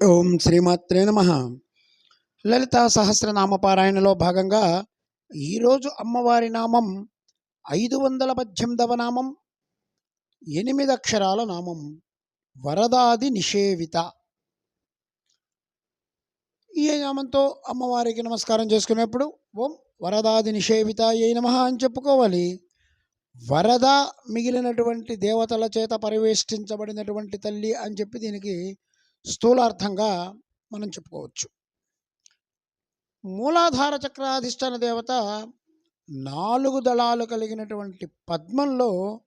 ఓం శ్రీమాత్రే నమ. లలిత సహస్రనామపారాయణలో భాగంగా ఈరోజు అమ్మవారి నామం ఐదు వందల పద్దెనిమిదవ నామం ఎనిమిది అక్షరాల నామం వరదాది నిషేవిత. ఈ నామంతో అమ్మవారికి నమస్కారం చేసుకునేప్పుడు ఓం వరదాది నిషేవిత ఏ నమ అని చెప్పుకోవాలి. వరద మిగిలినటువంటి దేవతల చేత పరివేష్టించబడినటువంటి తల్లి అని చెప్పి దీనికి స్థూలార్థంగా మనం చెప్పుకోవచ్చు. మూలాధార చక్రాధిష్టాన దేవత నాలుగు దళాలు కలిగినటువంటి పద్మంలో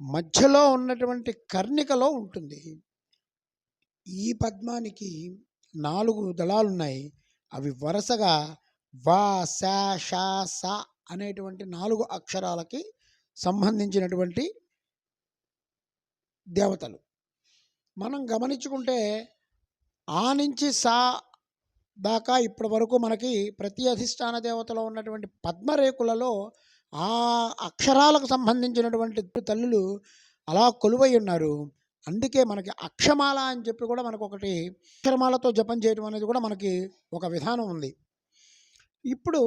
మధ్యలో ఉన్నటువంటి కర్ణికలో ఉంటుంది. ఈ పద్మానికి నాలుగు దళాలు ఉన్నాయి అవి వరుసగా వా స ష స అనేటువంటి నాలుగు అక్షరాలకి సంబంధించినటువంటి దేవతలు. మనం గమనించుకుంటే ఆ నుంచి సా దాకా ఇప్పటి వరకు మనకి ప్రతి అధిష్టాన దేవతలో ఉన్నటువంటి పద్మరేకులలో ఆ అక్షరాలకు సంబంధించినటువంటి తల్లులు అలా కొలువై ఉన్నారు. అందుకే మనకి అక్షమాల అని చెప్పి కూడా మనకు ఒకటి అక్షరమాలతో జపం చేయడం అనేది కూడా మనకి ఒక విధానం ఉంది. ఇప్పుడు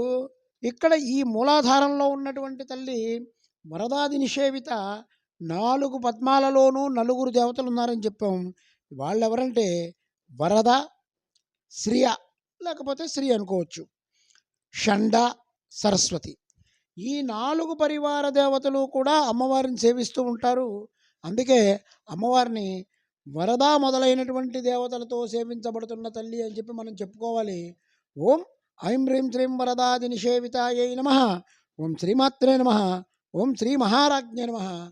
ఇక్కడ ఈ మూలాధారంలో ఉన్నటువంటి తల్లి వరదాది నిషేవిత నాలుగు పద్మాలలోనూ నలుగురు దేవతలు ఉన్నారని చెప్పాం వాళ్ళు ఎవరంటే వరద శ్రియ లేకపోతే శ్రీ అనుకోవచ్చు. షండ సరస్వతి. ఈ నాలుగు పరివార దేవతలు కూడా అమ్మవారిని సేవిస్తూ ఉంటారు. అందుకే అమ్మవారిని వరద మొదలైనటువంటి దేవతలతో సేవించబడుతున్న తల్లి అని చెప్పి మనం చెప్పుకోవాలి. ఓం ఐం హ్రీం శ్రీం వరదాది నిషేవితాయై నమ. ఓం శ్రీమాత్రే నమ. ఓం శ్రీ మహారాజ్ఞే నమ.